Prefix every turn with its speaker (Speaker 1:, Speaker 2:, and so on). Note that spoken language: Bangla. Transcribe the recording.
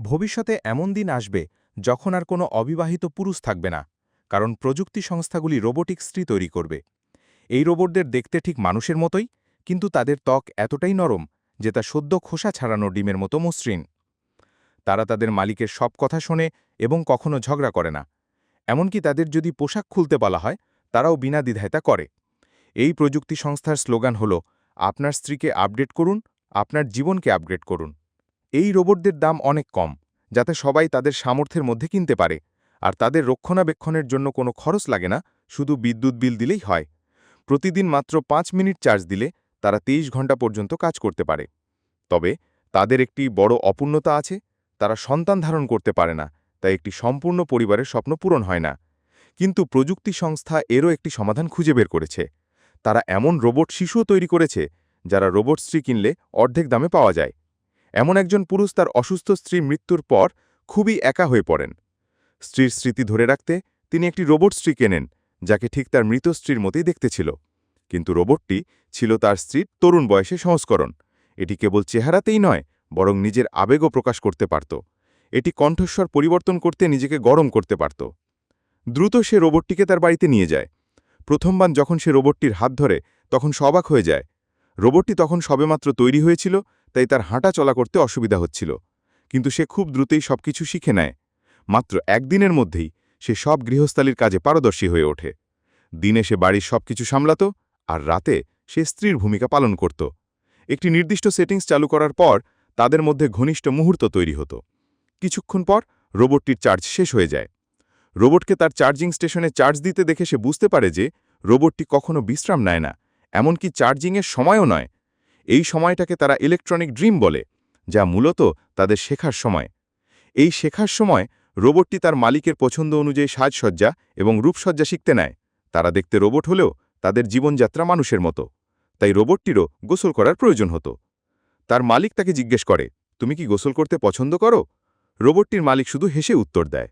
Speaker 1: ভবিষ্যতে এমন দিন আসবে যখন আর কোনো অবিবাহিত পুরুষ থাকবে না, কারণ প্রযুক্তি সংস্থাগুলি রোবোটিক স্ত্রী তৈরি করবে। এই রোবটদের দেখতে ঠিক মানুষের মতোই, কিন্তু তাদের ত্বক এতটাই নরম যে তা সদ্য খোসা ছাড়ানো ডিমের মতো মসৃণ। তারা তাদের মালিকের সব কথা শোনে এবং কখনো ঝগড়া করে না। এমনকি তাদের যদি পোশাক খুলতে বলা হয়, তারাও বিনা দ্বিধায় তা করে। এই প্রযুক্তি সংস্থার স্লোগান হল, আপনার স্ত্রীকে আপডেট করুন, আপনার জীবনকে আপগ্রেড করুন। এই রোবটদের দাম অনেক কম, যাতে সবাই তাদের সামর্থ্যের মধ্যে কিনতে পারে। আর তাদের রক্ষণাবেক্ষণের জন্য কোনো খরচ লাগে না, শুধু বিদ্যুৎ বিল দিলেই হয়। প্রতিদিন মাত্র পাঁচ মিনিট চার্জ দিলে তারা ২৩ ঘণ্টা পর্যন্ত কাজ করতে পারে। তবে তাদের একটি বড় অপূর্ণতা আছে, তারা সন্তান ধারণ করতে পারে না, তাই একটি সম্পূর্ণ পরিবারের স্বপ্ন পূরণ হয় না। কিন্তু প্রযুক্তি সংস্থা এরও একটি সমাধান খুঁজে বের করেছে। তারা এমন রোবট শিশুও তৈরি করেছে, যারা রোবট স্ত্রী কিনলে অর্ধেক দামে পাওয়া যায়। এমন একজন পুরুষ তার অসুস্থ স্ত্রীর মৃত্যুর পর খুবই একা হয়ে পড়েন। স্ত্রীর স্মৃতি ধরে রাখতে তিনি একটি রোবট স্ত্রী কেনেন, যাকে ঠিক তার মৃত স্ত্রীর মতোই দেখতেছিল কিন্তু রোবটটি ছিল তার স্ত্রীর তরুণ বয়সে সংস্করণ। এটি কেবল চেহারাতেই নয়, বরং নিজের আবেগও প্রকাশ করতে পারত। এটি কণ্ঠস্বর পরিবর্তন করতে নিজেকে গরম করতে পারত। দ্রুত সে রোবটটিকে তার বাড়িতে নিয়ে যায়। প্রথমবার যখন সে রোবটটির হাত ধরে, তখন সবাক হয়ে যায়। রোবটটি তখন সবেমাত্র তৈরি হয়েছিল তাই তার হাঁটা চলা করতে অসুবিধা হচ্ছিল, কিন্তু সে খুব দ্রুতই সবকিছু শিখে নেয়। মাত্র একদিনের মধ্যেই সে সব গৃহস্থালির কাজে পারদর্শী হয়ে ওঠে। দিনে সে বাড়ির সবকিছু সামলাত আর রাতে সে স্ত্রীর ভূমিকা পালন করত। একটি নির্দিষ্ট সেটিংস চালু করার পর তাদের মধ্যে ঘনিষ্ঠ মুহূর্ত তৈরি হতো। কিছুক্ষণ পর রোবটটির চার্জ শেষ হয়ে যায়। রোবটকে তার চার্জিং স্টেশনে চার্জ দিতে দেখে সে বুঝতে পারে যে রোবটটি কখনো বিশ্রাম নেয় না, এমনকি চার্জিংয়ের সময়ও নয়। এই সময়টাকে তারা ইলেকট্রনিক ড্রিম বলে, যা মূলত তাদের শেখার সময়। এই শেখার সময় রোবটটি তার মালিকের পছন্দ অনুযায়ী সাজসজ্জা এবং রূপসজ্জা শিখতে নেয়। তারা দেখতে রোবট হলেও তাদের জীবনযাত্রা মানুষের মতো। তাই রোবটটিরও গোসল করার প্রয়োজন হতো। তার মালিক তাকে জিজ্ঞেস করে, তুমি কি গোসল করতে পছন্দ করো? রোবটটির মালিক শুধু হেসে উত্তর দেয়।